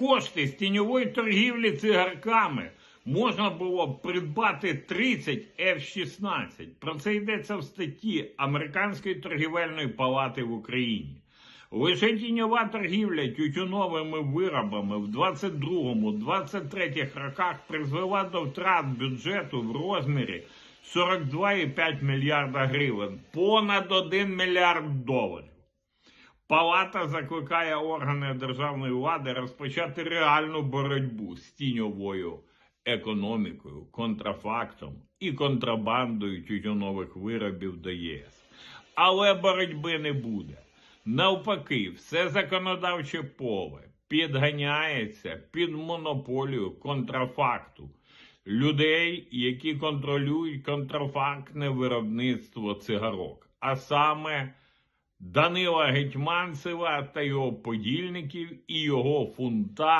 кошти з тіньової торгівлі цигарками можна було б придбати 30 F-16. Про це йдеться в статті Американської торгівельної палати в Україні. Лише тіньова торгівля тютюновими виробами в 22-23 роках призвела до втрат бюджету в розмірі 42,5 мільярда гривень, понад 1 мільярд доларів. Палата закликає органи державної влади розпочати реальну боротьбу з тіньовою економікою, контрафактом і контрабандою тютюнових виробів до ЄС. Але боротьби не буде. Навпаки, все законодавче поле підганяється під монополію контрафакту людей, які контролюють контрафактне виробництво цигарок, а саме Данила Гетьманцева та його подільників і його фунта.